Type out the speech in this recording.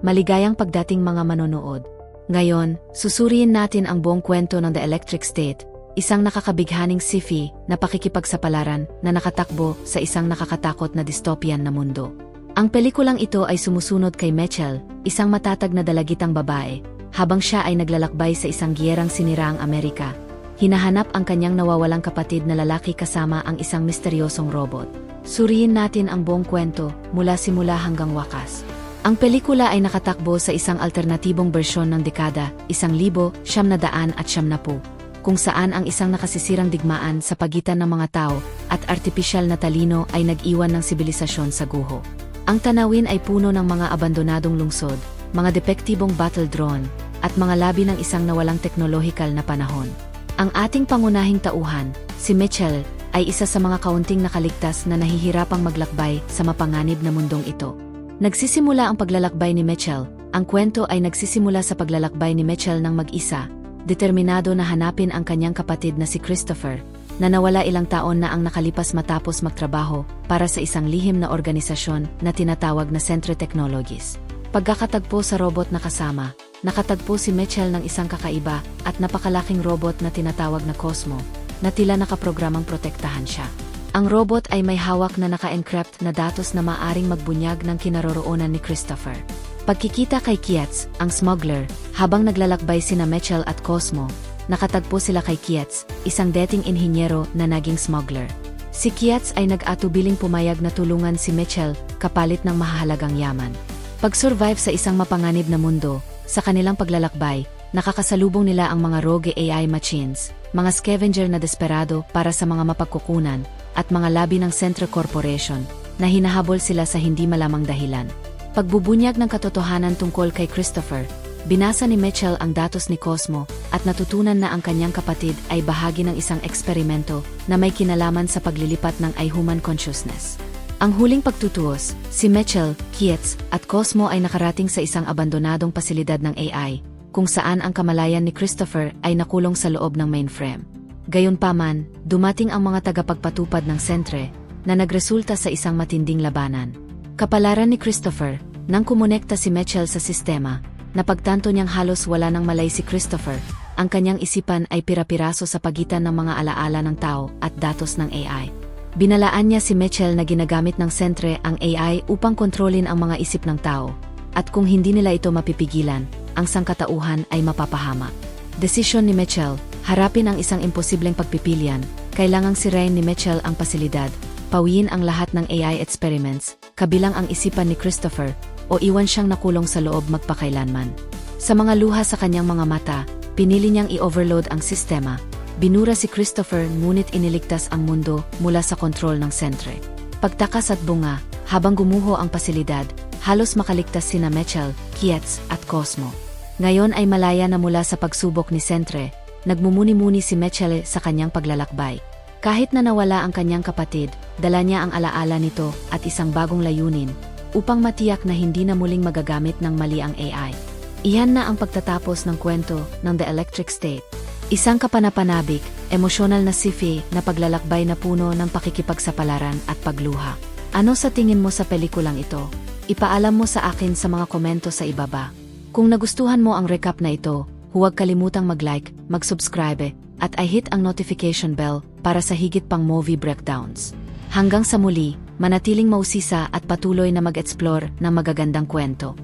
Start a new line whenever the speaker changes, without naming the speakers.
maligayang pagdating mga manonood. Ngayon, susuriin natin ang buong kwento ng The Electric State, isang nakakabighaning sci-fi na pakikipagsapalaran na nakatakbo sa isang nakakatakot na dystopian na mundo. Ang pelikulang ito ay sumusunod kay Mitchell, isang matatag na dalagitang babae, habang siya ay naglalakbay sa isang giyerang siniraang Amerika. Hinahanap ang kanyang nawawalang kapatid na lalaki kasama ang isang misteryosong robot. Suriin natin ang buong kwento mula simula hanggang wakas. Ang pelikula ay nakatakbo sa isang alternatibong bersyon ng dekada, isang libo, siyam na daan at siyam na po, kung saan ang isang nakasisirang digmaan sa pagitan ng mga tao at artipisyal na talino ay nag-iwan ng sibilisasyon sa guho. Ang tanawin ay puno ng mga abandonadong lungsod, mga depektibong battle drone, at mga labi ng isang nawalang teknolohikal na panahon. Ang ating pangunahing tauhan, si Mitchell, ay isa sa mga kaunting nakaligtas na nahihirapang maglakbay sa mapanganib na mundong ito. Nagsisimula ang paglalakbay ni Mitchell. Ang kwento ay nagsisimula sa paglalakbay ni Mitchell ng mag-isa, determinado na hanapin ang kanyang kapatid na si Christopher, na nawala ilang taon na ang nakalipas matapos magtrabaho para sa isang lihim na organisasyon na tinatawag na Centre Technologies. Pagkakatagpo sa robot na kasama, nakatagpo si Mitchell ng isang kakaiba at napakalaking robot na tinatawag na Cosmo, na tila nakaprogramang protektahan siya. Ang robot ay may hawak na naka-encrypt na datos na maaring magbunyag ng kinaroroonan ni Christopher. Pagkikita kay Kietz, ang smuggler, habang naglalakbay sina Mitchell at Cosmo, nakatagpo sila kay Kietz, isang dating inhinyero na naging smuggler. Si Kietz ay nag-atubiling pumayag na tulungan si Mitchell kapalit ng mahahalagang yaman. Pag-survive sa isang mapanganib na mundo, sa kanilang paglalakbay, nakakasalubong nila ang mga rogue AI machines, mga scavenger na desperado para sa mga mapagkukunan, at mga labi ng Centre Corporation na hinahabol sila sa hindi malamang dahilan. Pagbubunyag ng katotohanan tungkol kay Christopher, binasa ni Mitchell ang datos ni Cosmo at natutunan na ang kanyang kapatid ay bahagi ng isang eksperimento na may kinalaman sa paglilipat ng I-human consciousness. Ang huling pagtutuos, si Mitchell, Kietz, at Cosmo ay nakarating sa isang abandonadong pasilidad ng AI, kung saan ang kamalayan ni Christopher ay nakulong sa loob ng mainframe. Gayunpaman, dumating ang mga tagapagpatupad ng sentre na nagresulta sa isang matinding labanan. Kapalaran ni Christopher, nang kumonekta si Mitchell sa sistema, napagtanto niyang halos wala nang malay si Christopher, ang kanyang isipan ay pirapiraso sa pagitan ng mga alaala ng tao at datos ng AI. Binalaan niya si Mitchell na ginagamit ng sentre ang AI upang kontrolin ang mga isip ng tao, at kung hindi nila ito mapipigilan, ang sangkatauhan ay mapapahama. Desisyon ni Mitchell, harapin ang isang imposibleng pagpipilian, kailangang sirain ni Mitchell ang pasilidad, pawiin ang lahat ng AI experiments, kabilang ang isipan ni Christopher, o iwan siyang nakulong sa loob magpakailanman. Sa mga luha sa kanyang mga mata, pinili niyang i-overload ang sistema. Binura si Christopher ngunit iniligtas ang mundo mula sa kontrol ng sentre. Pagtakas at bunga, habang gumuho ang pasilidad, halos makaligtas sina Mitchell, Kietz at Cosmo. Ngayon ay malaya na mula sa pagsubok ni Sentre, nagmumuni-muni si Mitchell sa kanyang paglalakbay. Kahit na nawala ang kanyang kapatid, dala niya ang alaala nito at isang bagong layunin upang matiyak na hindi na muling magagamit ng mali ang AI. Iyan na ang pagtatapos ng kwento ng The Electric State. Isang kapanapanabik, emosyonal na sci na paglalakbay na puno ng pakikipagsapalaran at pagluha. Ano sa tingin mo sa pelikulang ito? Ipaalam mo sa akin sa mga komento sa ibaba. Kung nagustuhan mo ang recap na ito, huwag kalimutang mag-like, mag-subscribe, at i-hit ang notification bell para sa higit pang movie breakdowns. Hanggang sa muli, manatiling mausisa at patuloy na mag-explore ng magagandang kwento.